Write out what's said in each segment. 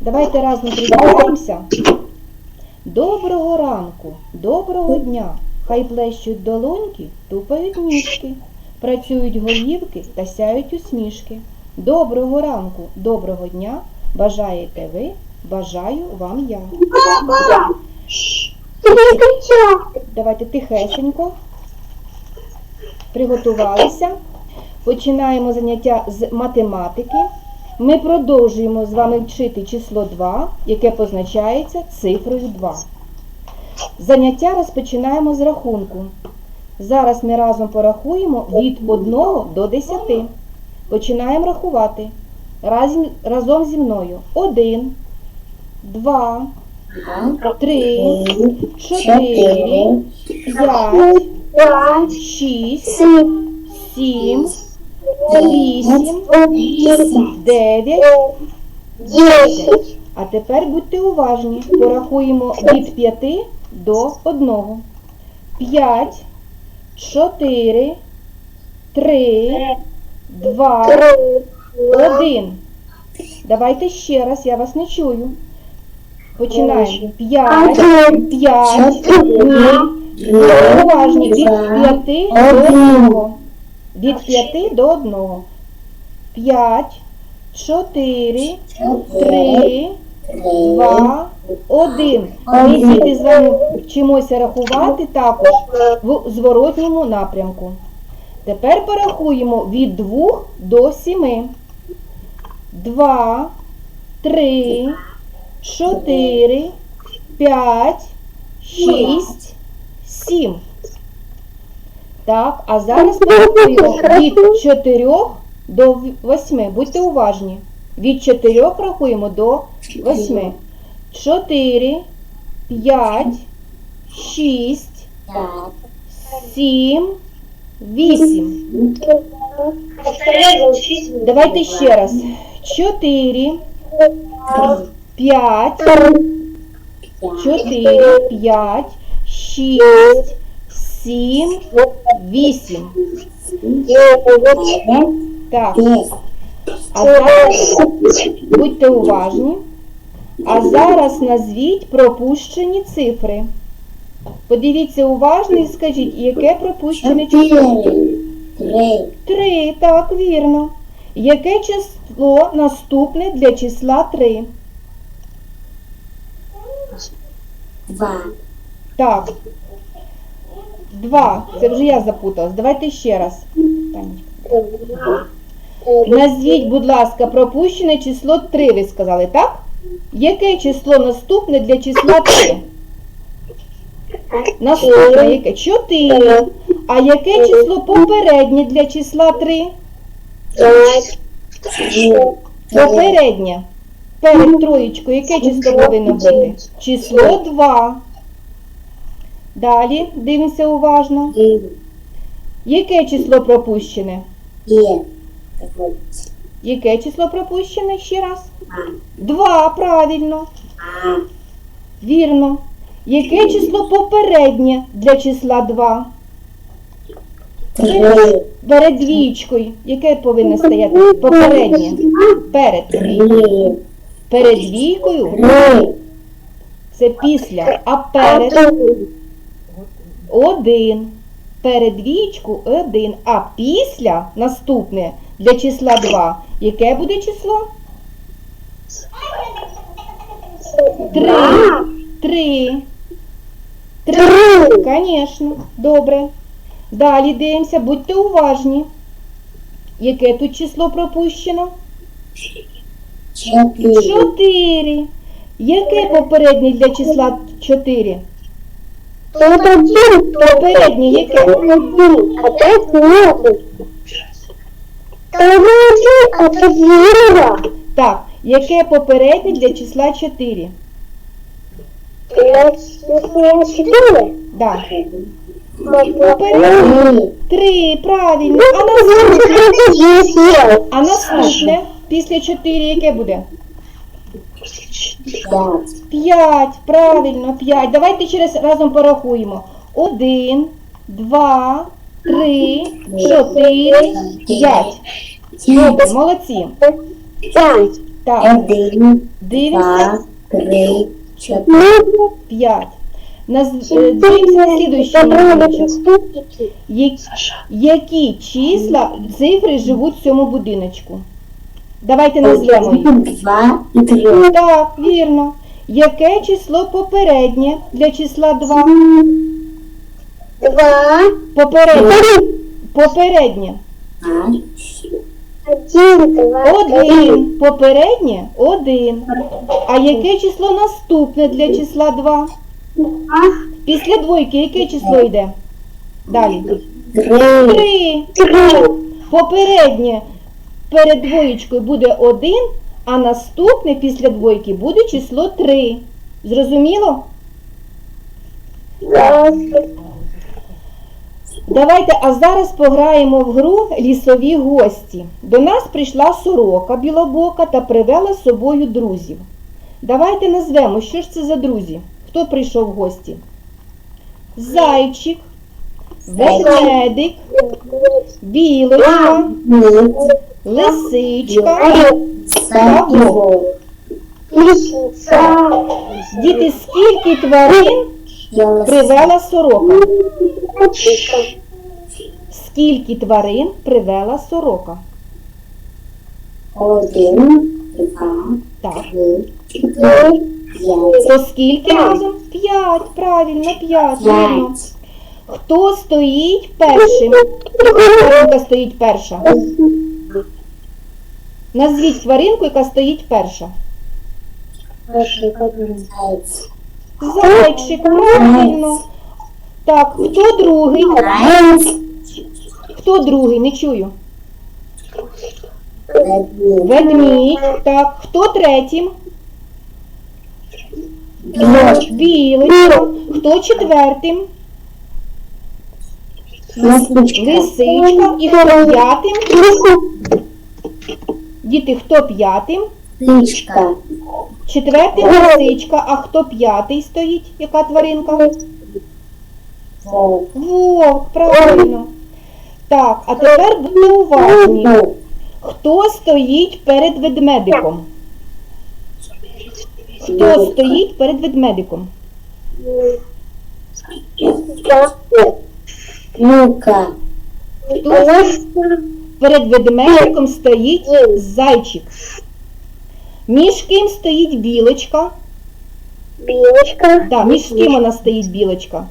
Давайте разом привітаємося. Доброго ранку, доброго дня. Хай плещуть долоньки, тупають ніжки, працюють голівки та сяють усмішки. Доброго ранку, доброго дня. Бажаєте ви, бажаю вам я. Давайте тихесенько. Приготувалися. Починаємо заняття з математики. Ми продовжуємо з вами вчити число 2, яке позначається цифрою 2. Заняття розпочинаємо з рахунку. Зараз ми разом порахуємо від 1 до 10. Починаємо рахувати. Разом, зі мною. 1, 2, 3, 4, 5, 6, 7, 8, 9, 10. А тепер будьте уважні. Порахуємо від 5 до 1. 5, 4, 3, 2, 1. Давайте ще раз, я вас не чую. Починаємо. 5, 5, ні. Уважні. Від 5 до 1. Від 5 до 1. 5, 4, 3, 2, 1. Ми діти з вами вчимося рахувати також в зворотньому напрямку. Тепер порахуємо від 2 до 7. 2, 3, 4, 5, 6, 7. Так, а зараз порахуємо від 4 до 8. Будьте уважні. Від 4 рахуємо до 8. 4, 5, 6, 7, 8. Давайте ще раз. 4, 5, 4, 5, 6, 7, 8. Так, а зараз будьте уважні. А зараз назвіть пропущені цифри. Подивіться уважно і скажіть, яке пропущене число? Три, так, вірно. Яке число наступне для числа 3? Два. Так. Два. Це вже я запуталась. Давайте ще раз. Назвіть, будь ласка, пропущене число 3, ви сказали, так? Яке число наступне для числа 3? Наступне яке? 4. А яке число попереднє для числа 3? Попереднє. Перед троєчкою яке число повинно бути? Число 2. Далі дивимося уважно. Яке число пропущене? Яке число пропущене ще раз? Два, правильно. Вірно. Яке число попереднє для числа 2? Перед двічкою. Яке повинно стояти? Попереднє. Перед. Перед двійкою це після, а перед один. Перед двічку один, а після наступне для числа 2. Яке буде число? Три. Три. Три. Звісно. Добре. Далі дивимося, будьте уважні. Яке тут число пропущено? Чотири. Яке попереднє для числа 4? Попереднє яке? А Так, яке попереднє для числа 4? Да. Попереднє. Три, правильно. А наступне? А наступне після 4 яке буде? 5, правильно, 5. Давайте ще раз разом порахуємо. 1, 2, 3, 4, 5. Добре, молодці. Так, Один, дивимося. два, три, чотири. 5. Наз... е, Дивимося на слідуючий малюночок. Які числа, цифри живуть в цьому будиночку? Давайте назвемо їх. Два і три. Так, вірно. Яке число попереднє для числа 2? Два, Попереднє. Попереднє. один, два, Один. Попереднє один. А яке число наступне для числа 2? Після двойки яке число йде? Далі. три, Три. три. Попереднє перед двоєчкою буде 1, а наступне після двойки буде число 3. Зрозуміло? Давайте, а зараз пограємо в гру лісові гості. До нас прийшла сорока білобока та привела з собою друзів. Давайте назвемо, що ж це за друзі? Хто прийшов в гості? Зайчик, ведмедик, білочка, лисичка. Савок. Діти, скільки тварин привела сорока? Скільки тварин привела сорока? Один, два, Так. три, п'ять. То скільки разом? П'ять, правильно, п'ять, вірно. Хто стоїть першим? Яка стоїть перша? Назвіть тваринку, яка стоїть перша. Заяць. Зайчик, правильно. Так, хто другий? Хто другий? Не чую. Ведмідь. Так, хто третім? Білочка. Хто четвертим? Лисичка. Лисичка. І хто п'ятим? Діти, хто п'ятим? Лисичка. Четвертим лисичка, а хто п'ятий стоїть? Яка тваринка? Вовк. Вовк, правильно. Так, а тепер будьте уважні. Хто стоїть перед ведмедиком? Хто стоїть перед ведмедиком? Мука. Хто перед ведмедиком стоїть зайчик? Між ким стоїть білочка? Білочка. Да, між ким вона стоїть білочка?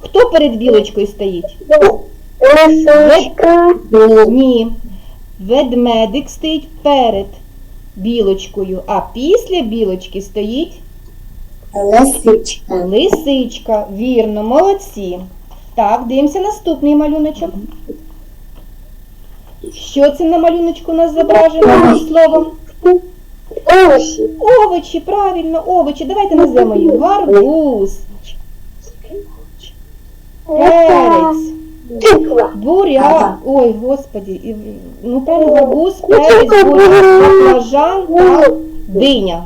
Хто перед білочкою стоїть? Лисичка. Ні. Ведмедик стоїть перед білочкою, а після білочки стоїть Лисичка. лисичка. Вірно, молодці. Так, дивимося наступний малюночок. Що це на малюночку у нас зображено зі словом? Овощі. Овочі, правильно, овочі. Давайте назвемо їх. Гарбуз, перець, Тиква. буряк. Ой, господі, і- ну правильно, гарбуз, перець, буряк, баклажан та диня.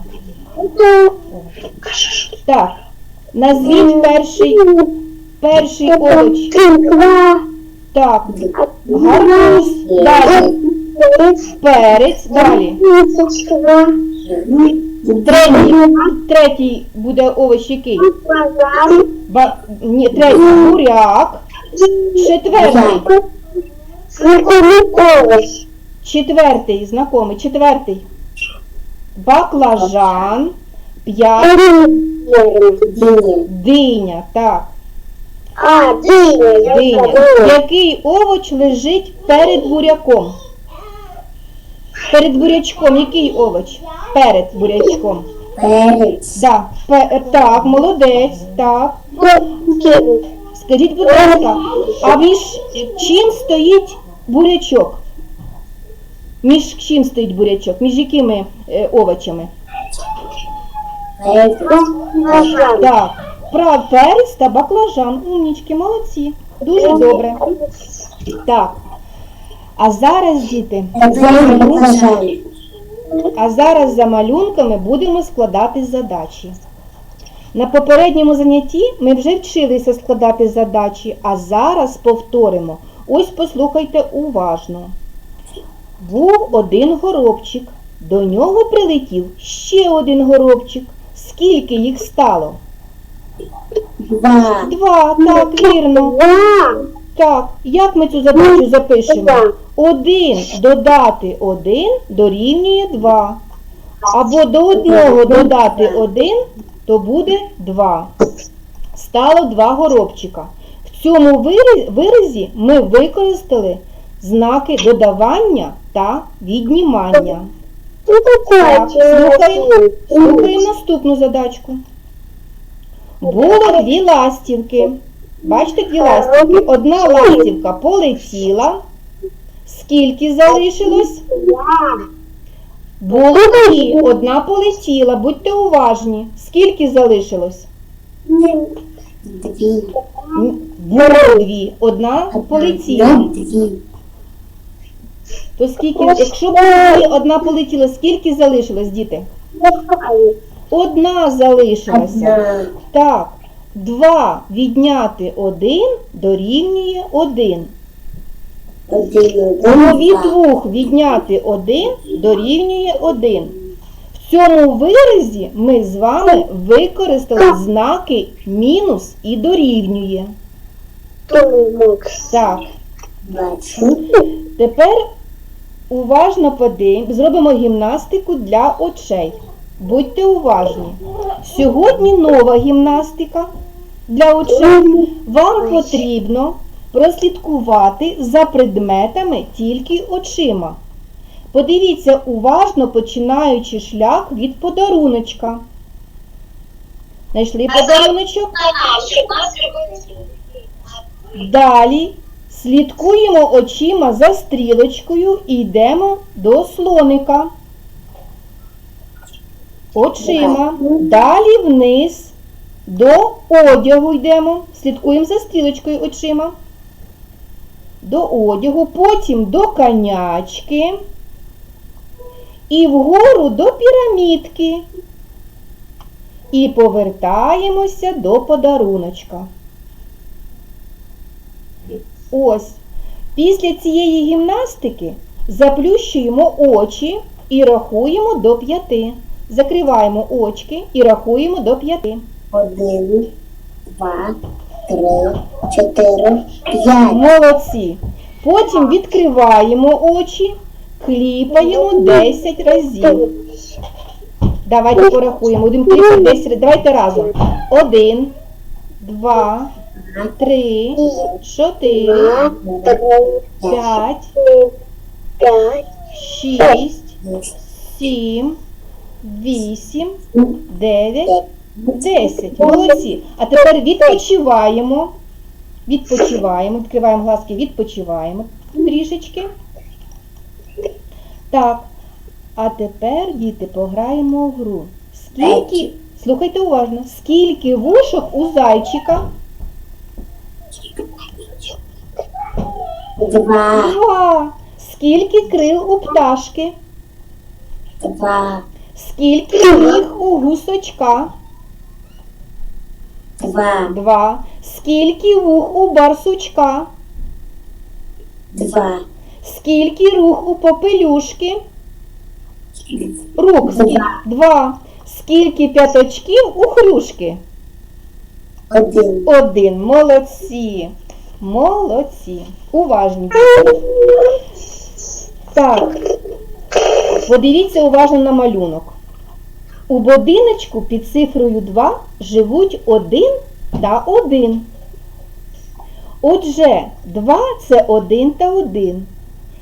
Так, назвіть перший, перший овоч. Тиква. Так, гарбуз, далі, перець, далі. Третій, третій буде овоч який? Баклажан. Ба... Ні, третій буряк. Четвертий. Четвертий, знакомий, четвертий. Баклажан. П'ять. Диня. Диня, так. А, диня. Диня. Який овоч лежить перед буряком? Перед бурячком, який овоч? Перед бурячком. Перець. Да. пе- Так, молодець, так. Скажіть, будь ласка, а між чим стоїть бурячок? Між чим стоїть бурячок? Між якими е, овочами? Так, прав перець та баклажан. Умнічки, молодці. Дуже добре. Так. А зараз, діти, а зараз за малюнками будемо складати задачі. На попередньому занятті ми вже вчилися складати задачі, а зараз повторимо. Ось послухайте уважно. Був один горобчик, До нього прилетів ще один горобчик. Скільки їх стало? Два. Два, так, вірно. Два. Так, як ми цю задачу запишемо? Один додати один дорівнює два. Або до одного додати один, то буде два. Стало два горобчика. В цьому виразі- ми використали знаки додавання та віднімання. Что? Так, слухаємо. Слухаємо наступну задачку. Було дві ластівки. Бачите, дві ластівки. Одна ластівка полетіла. Скільки залишилось? Було дві. Одна полетіла. Будьте уважні. Скільки залишилось? Дві. Було дві. Одна полетіла. То скільки, якщо було дві, одна полетіла, скільки залишилось, діти? Одна залишилася. Так, 2 відняти 1 дорівнює 1. Один. Або від Два. 2 відняти 1 дорівнює 1. В цьому виразі ми з вами використали знаки мінус і дорівнює. Так, тепер уважно подивимось, зробимо гімнастику для очей. Будьте уважні. Сьогодні нова гімнастика для очей. Вам потрібно прослідкувати за предметами тільки очима. Подивіться уважно, починаючи шлях від подаруночка. Знайшли подаруночок? Далі слідкуємо очима за стрілочкою і йдемо до слоника. Очима. Далі вниз до одягу йдемо. Слідкуємо за стрілочкою очима. До одягу, потім до конячки. І вгору до пірамідки. І повертаємося до подаруночка. Ось. Після цієї гімнастики заплющуємо очі і рахуємо до п'яти. Закриваємо очки і рахуємо до п'яти. Один, два, три, чотири, п'ять. Молодці. Потім відкриваємо очі, кліпаємо 10 разів. Давайте порахуємо. Будемо кліпати 10 разів. Давайте разом. Один, два, три, чотири, п'ять, шість, сім, вісім, дев'ять, десять. Молодці. А тепер відпочиваємо. Відпочиваємо, відкриваємо глазки, відпочиваємо трішечки. Так. А тепер, діти, пограємо в гру. Скільки, слухайте уважно, скільки вушок у зайчика? Два, Два. Скільки крил у пташки? два, Скільки ніг у гусочка? два, Два. Скільки вух у барсучка? два, Скільки рух у попелюшки? Рук скільки? Два. Скільки п'яточків у хрюшки? один. Один. Молодці. Молодці. Уважні. Так. Подивіться уважно на малюнок. У будиночку під цифрою 2 живуть один та один. Отже, 2 це один та один.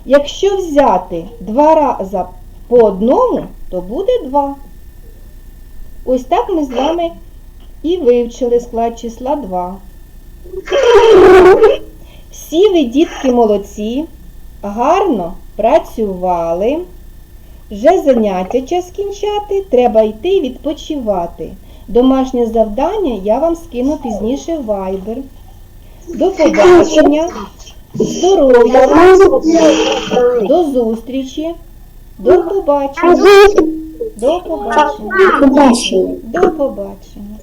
Якщо взяти два рази по одному, то буде 2. Ось так ми з вами і вивчили склад числа 2. Всі ви, дітки, молодці, гарно працювали. Вже заняття час кінчати, треба йти відпочивати. Домашнє завдання я вам скину пізніше в Viber. До побачення, здоров'я, до зустрічі, до побачення, до побачення, Побачення. до побачення.